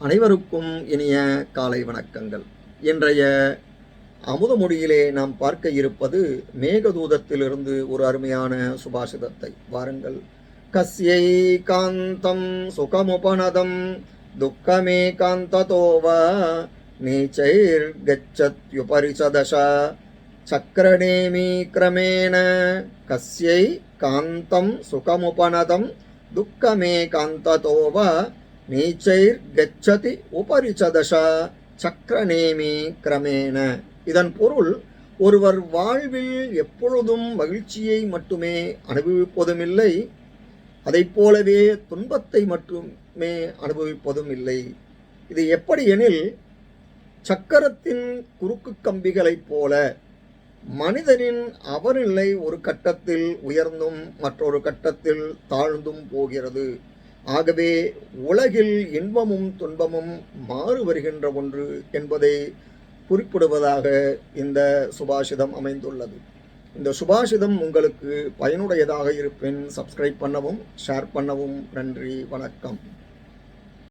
அனைவருக்கும் இனிய காலை வணக்கங்கள். இன்றைய அமுதமொழியிலே நாம் பார்க்க இருப்பது மேகதூதத்திலிருந்து ஒரு அருமையான சுபாஷிதத்தை. வாருங்கள். கஸ்யை காந்தம் சுகமுபனதம் துக்கமே காந்ததோவ நீச்சைர் கச்சத்யுபரிசதச சக்கரநேமி கிரமேண கஸ்யை காந்தம் சுகமுபனதம் துக்கமே காந்ததோவ நீச்சைர் கச்சதி உபரிச்சதச சக்கரநேமி கிரமேண. இதன் பொருள் ஒருவர் வாழ்வில் எப்பொழுதும் மகிழ்ச்சியை மட்டுமே அனுபவிப்பதும் இல்லை அதைப் போலவே துன்பத்தை மட்டுமே அனுபவிப்பதும் இல்லை இது எப்படி எனில் சக்கரத்தின் குறுக்கு கம்பிகளைப் போல மனிதனின் அவநிலை ஒரு கட்டத்தில் உயர்ந்தும் மற்றொரு கட்டத்தில் தாழ்ந்தும் போகிறது. ஆகவே உலகில் இன்பமும் துன்பமும் மாறு வருகின்ற ஒன்று என்பதை குறிப்பிடுவதாக இந்த சுபாஷிதம் அமைந்துள்ளது. இந்த சுபாஷிதம் உங்களுக்கு பயனுடையதாக இருப்பின் சப்ஸ்கிரைப் பண்ணவும் ஷேர் பண்ணவும் நன்றி வணக்கம்.